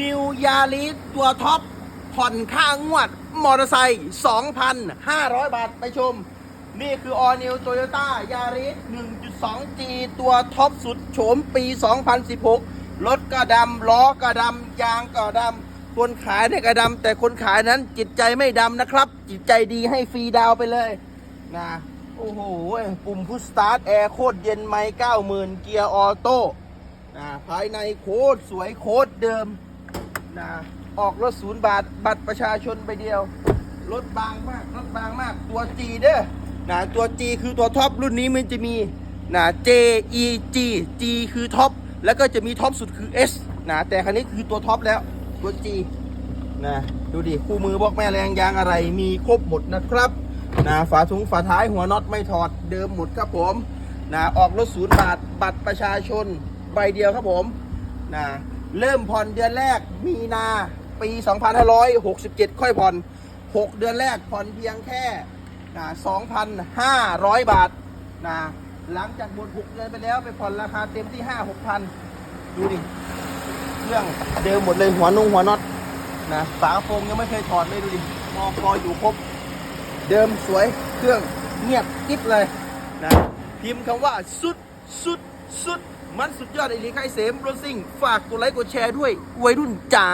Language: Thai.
นิวยาริสตัวท็อป ผ่อนค่างวด มอเตอร์ไซค์ 2,500 บาท ไปชม นี่คือ All New Toyota Yaris 1.2G ตัวท็อปสุดโฉมปี 2016 รถก็ดำ ล้อก็ดำ ยางก็ดำ คนขายเนี่ยก็ดำ แต่คนขายนั้นจิตใจไม่ดำนะครับ จิตใจดีให้ฟรีดาวไปเลยนะโอ้โห ปุ่มพุชสตาร์ท แอร์โคตรเย็นไม้90,000เกียร์ออโต้นะภายในโคตรสวยโคตรเดิม นะออกรถศูนย์บาท บัตรประชาชนไปเดียว รถบางมาก รถบางมาก ตัว G เด้อนะตัว G คือตัวท็อปรุ่นนี้มันจะมีนะ J E G G คือท็อป แล้วก็จะมีท็อปสุดคือ S นะแต่คันนี้คือตัวท็อปแล้ว ตัว G นะดูดิ คู่มือบอกแม่แรงยางอะไร มีครบหมดนะครับนะฝาถุงฝาท้ายหัวน็อตไม่ถอดเดิมหมดครับผมนะออกรถศูนย์บาท บัตรประชาชนใบเดียวครับผมนะ เริ่มผ่อนเดือนแรกมีนาปี 2567 ค่อยผ่อน 6 เดือนแรกผ่อนเพียงแค่นะ2,500 บาทนะหลังจากหมด6เดือนไปแล้วไปผ่อนราคาเต็มที่ 5 6,000 ดูดิเครื่องเดิมหมดเลยหัวนุ่งหัวน็อตนะฝากระโปรงยังไม่เคยถอดเลยดูดิมอคออยู่ครบ เดิมสวยเครื่องเงียบกิ๊บเลยนะพิมพ์คำว่าสุดสุดสุด มันสุดยอดไอ้ลีไคเสมรถซิ่ง ฝากกดไลค์กดแชร์ด้วยวัยรุ่นจ๋า